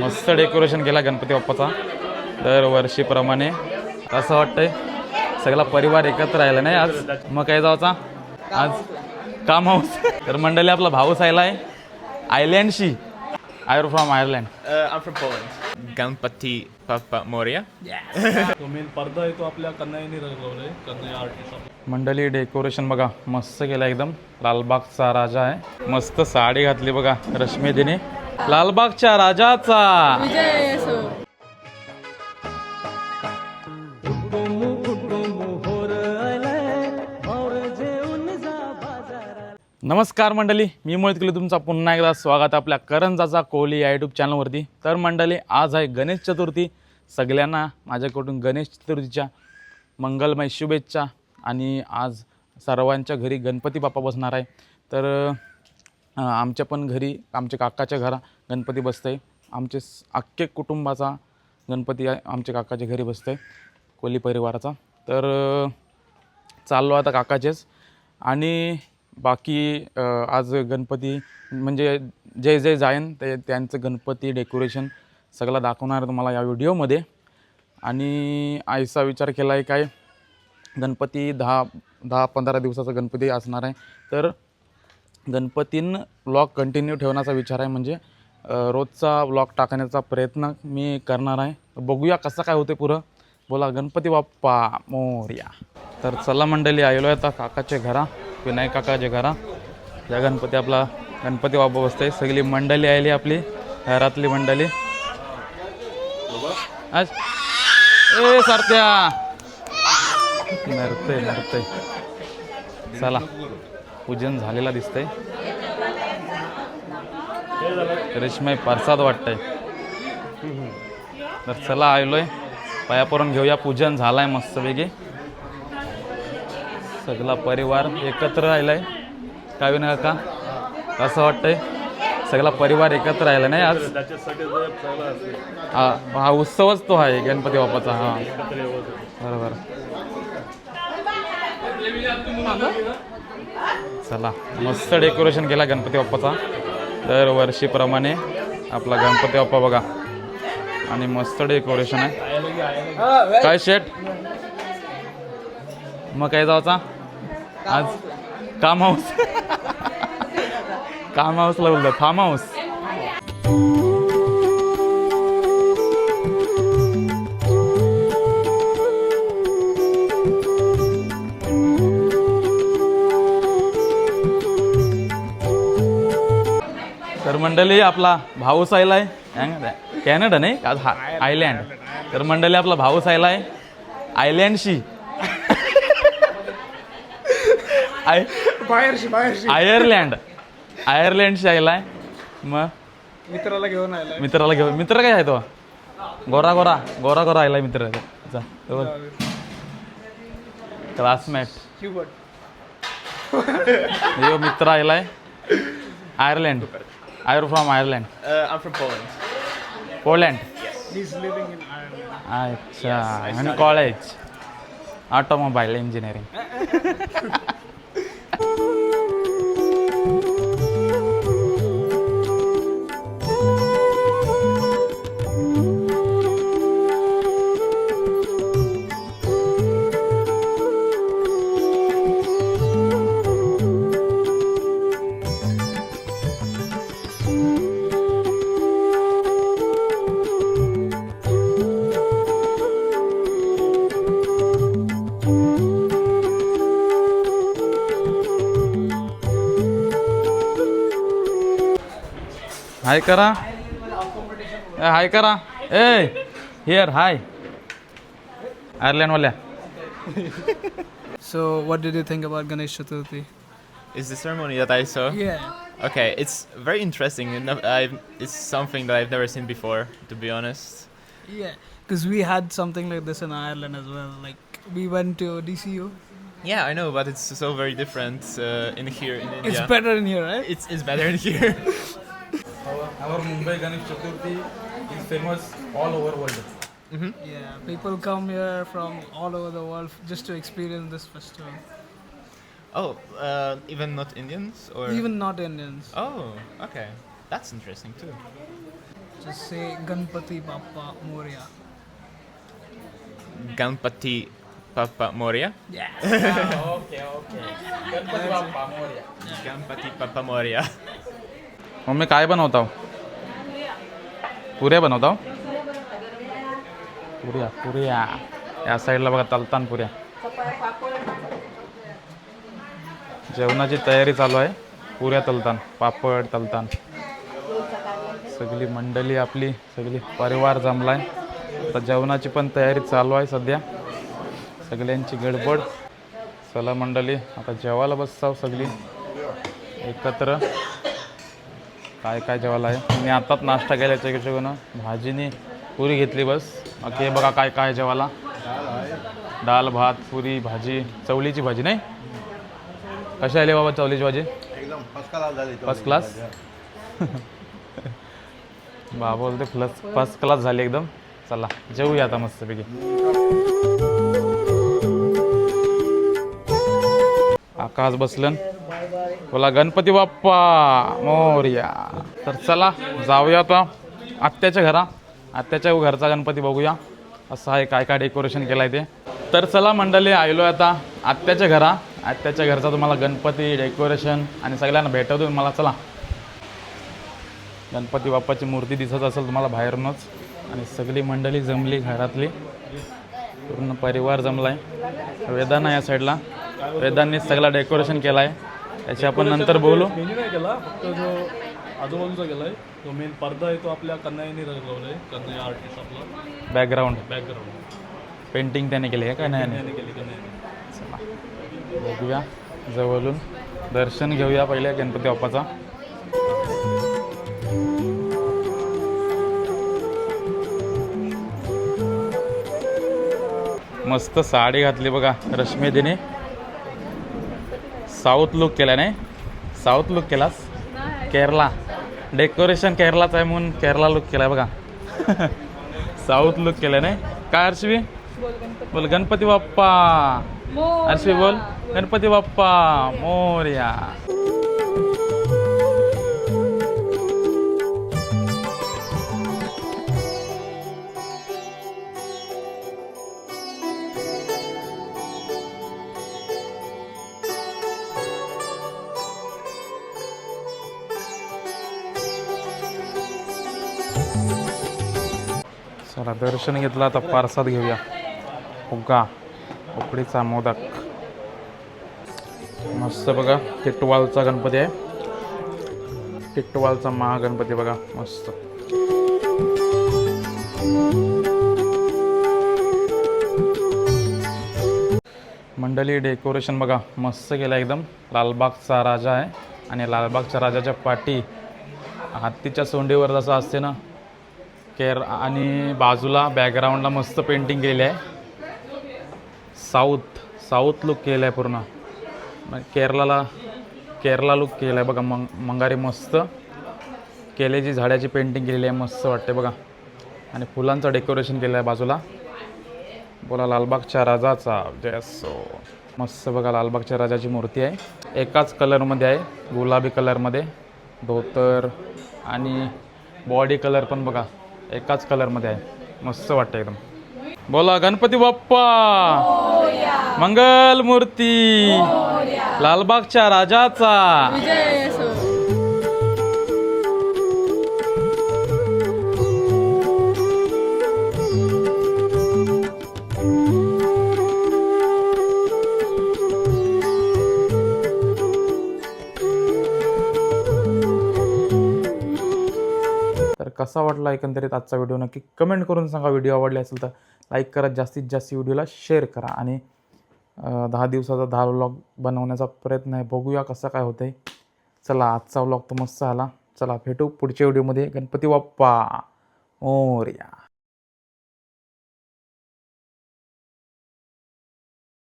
मस्त डेकोरेशन केला गणपती बाप्पाचा दरवर्षीप्रमाणे असं वाटतंय. सगळा परिवार एकत्र राहिला नाही आज. मग काय जायचा आज काम हाऊस. तर मंडळी आपला भाऊस आयला आहे. आयलँडशी Eire from Ireland. Uh, I'm from Poland. Ganpati Papa Moria. तो मेन पडदा आहे तो आपल्या कन्हैयाने रंगवलाय कन्हैया आर्टिस्ट मंडळी डेकोरेशन बघा मस्त केलं एकदम. लालबागचा राजा आहे. मस्त साडी घातली बघा रश्मी दिने लालबागच्या राजाचा. नमस्कार मंडळी मी मोहित केले तुमचा पुन्हा एकदा स्वागत आपल्या करंजाचा कोहली या यूट्यूब चॅनलवरती तर मंडळी आज आहे गणेश चतुर्थी. सगळ्यांना माझ्याकडून गणेश चतुर्थीच्या मंगलमय शुभेच्छा. आणि आज सर्वांच्या घरी गणपती बाप्पा बसणार आहे. तर आमच्या पण घरी आमच्या काकाच्या घरा गणपती बसतं आहे आमचे आख्खे अख्खे कुटुंबाचा गणपती आहे आमच्या काकाच्या घरी बसतं आहे कोली परिवाराचा. तर चाललो आता काकाचेच. आणि बाकी आज गणपती म्हणजे जे जे जाईन ते त्यांचं गणपती डेकोरेशन सगळं दाखवणार तुम्हाला या व्हिडिओमध्ये. आणि आईचा विचार केला आहे काय गणपती दहा दहा पंधरा दिवसाचा गणपती असणार आहे. तर गणपतीन ब्लॉग कंटिन्यू ठेवण्याचा विचार आहे. म्हणजे रोजचा ब्लॉग टाकण्याचा प्रयत्न मी करणार आहे. बघूया कसं काय होते पुरं. बोला गणपती बाप्पा मोर्या. तर चला मंडळी आलेलो आहे आता काकाच्या घरा विनायक काकाच्या घरा. या गणपती आपला गणपती बाप्पा बसते सगळी मंडळी आली आपली घरातली मंडळी. आज? ए सारत्या. नरते नरते चला. पूजन झालेला दिसतंय. रेशमाई प्रसाद वाटतंय. तर चला आलोय. पाया घेऊया. पूजन झालाय मस्तपैकी सगळा परिवार एकत्र राहिलाय. काय विना का असं वाटतंय? सगळा परिवार एकत्र राहिला नाही आज? हा हा उत्सवच तो आहे गणपती बाप्पाचा. हा. बरोबर. चला मस्त डेकोरेशन केला गणपती बाप्पाचा. दरवर्षीप्रमाणे आपला गणपती बाप्पा बघा. आणि मस्त डेकोरेशन आहे. काय शेट मग काय जायचा आज काम हाऊस काम हाऊसला लावलं फार्म हाऊस मंडळी आपला भाऊस आयलाय कॅनडा नाही का हा आयलँड. तर मंडळी आपला भाऊस आयलाय आयलँडशी. I Ireland. आयर्लँडशी आयलाय मग मित्राला घेऊन आलाय मित्राला घेऊन मित्र काय आहे तो? गोरा गोरा. गोरा गोरा आयलाय मित्र. क्लासमेट यो मित्र आयलाय. Ireland. Are you from Ireland? Uh, I'm from Poland. Poland? Yes. He's living in Ireland. Acha. Uh, yes, in college. Automobile engineering. हाय करा ए, हाय करा ए here high आयर्लँडवाल्या So, what did you think about Ganesh Chaturthi? Is the ceremony that I saw? Yeah. Okay, it's very interesting. and I've, it's something that I've never seen before, to be honest. Yeah. Because we had something like this in Ireland as well. Like, we went to DCU. Yeah, I know, but it's so very different uh, in here in India. It's better in here, right? It's, it's better in here. Our, Mumbai Ganesh Chaturthi is famous all over world. Mm-hmm. Yeah, people come here from all over the world just to experience this festival. Oh, uh, even not Indians or even not Indians. Oh, okay, that's interesting too. Just say Ganpati Bappa Moria. Ganpati Papa Moria? Yeah. okay, okay. Ganpati Papa Moria. Ganpati Papa Moria. Mummy काय बनवता पुऱ्या बनवता पुऱ्या पुऱ्या. या साईडला बघा तलतान पुऱ्या. जेवणाची तयारी चालू आहे. पुऱ्या तलतान पापड तलतान. सगळी मंडळी आपली सगळी परिवार जमलाय. आता जेवणाची पण तयारी चालू आहे सध्या. सगळ्यांची गडबड. चला मंडळी आता जेवायला बसताव सगळी. एकत्र. काय काय जेवायला आहे? मी आताच नाश्ता केल्याच्या हिशोबानं भाजीनी पुरी घेतली बस. बाकी हे बघा काय काय जेवायला. डाळ भात पुरी भाजी. चवलीची भाजी नाही? कशी आली बाबा चवलीची भाजी? एकदम फर्स्ट क्लास झाली फर्स्ट क्लास बाबा बोलते प्लस फर्स्ट क्लास झाली एकदम. चला जेवूया आता मस्तपैकी. आकाश बसलन. बोला गणपती बाप्पा मोर्या. तर चला जाऊया आता आत्याच्या घरा. आत्याच्या घरचा गणपती बघूया. असं आहे काय काय डेकोरेशन केलं आहे ते. तर चला मंडळी आलो आता आत्याच्या घरा. आत्याच्या घरचा तुम्हाला गणपती डेकोरेशन आणि सगळ्यांना भेटवतो मला चला. गणपती बाप्पाची मूर्ती दिसत असेल तुम्हाला बाहेरूनच. आणि सगळी मंडळी जमली घरातली. पूर्ण परिवार जमलाय. वेदाना या साईडला वेदांनी सगळा डेकोरेशन केला आहे त्याची आपण नंतर बोलू. मेन्यू नाही केला फक्त जो आजूबाजूचा केलाय तो मेन पडदा आहे तो आपल्या कन्हैयाने रंगवलाय कन्हैया आर्टिस्ट आपला. बॅकग्राऊंड बॅकग्राऊंड पेंटिंग त्याने केली आहे काय नाही त्याने केली बघूया. जवळून दर्शन घेऊया पहिले गणपती बाप्पाचा. मस्त साडी घातली बघा रश्मीदीने. साऊथ लुक केला नाही. साऊथ लुक केलास. केरला. डेकोरेशन केरलाचं आहे म्हणून केरला लुक केलाय बघा. साऊथ लुक केलं नाही. काय अर्शवी बोल गणपती बाप्पा. अर्शवी बोल. गणपती बाप्पा. मोर्या. दर्शन घेतलं आता पारसाद घेऊया. उगा उकडीचा मोदक. मस्त बघा टिटवालचा गणपती आहे. टिटवालचा महागणपती बघा मस्त. मंडळी डेकोरेशन बघा मस्त केलं एकदम. लालबागचा राजा आहे. आणि लालबागच्या राजाच्या पाठी हत्तीच्या सोंडीवर जसं असते ना केर आणि बाजूला बॅकग्राऊंडला मस्त पेंटिंग केलेली आहे. साऊथ साऊथ लुक केलं आहे पूर्ण. मग केरलाला केरला लुक केलं आहे बघा मंग मंगारी मस्त. केलेची झाडाची पेंटिंग केलेली आहे मस्त वाटते बघा. आणि फुलांचं डेकोरेशन केलं आहे बाजूला. बोला लालबागच्या राजाचा. जय मस्त बघा लालबागच्या राजाची मूर्ती आहे. एकाच कलरमध्ये आहे गुलाबी कलरमध्ये धोतर आणि बॉडी कलर पण बघा. एकाच कलरमध्ये आहे. मस्त वाटतं एकदम. बोला गणपती बाप्पा! मंगल मूर्ती लालबागच्या राजाचा! कसा वाटला एकंदरीत आजचा व्हिडिओ नक्की कमेंट करून सांगा. व्हिडिओ आवडले असेल तर लाईक करा. जास्तीत जास्त व्हिडिओला शेअर करा. आणि दहा दिवसाचा दहा व्लॉग बनवण्याचा प्रयत्न आहे. बघूया कसं काय होतंय. चला आजचा व्लॉग तर मस्त आला चला भेटू पुढच्या व्हिडिओमध्ये गणपती बाप्पा. मोरया.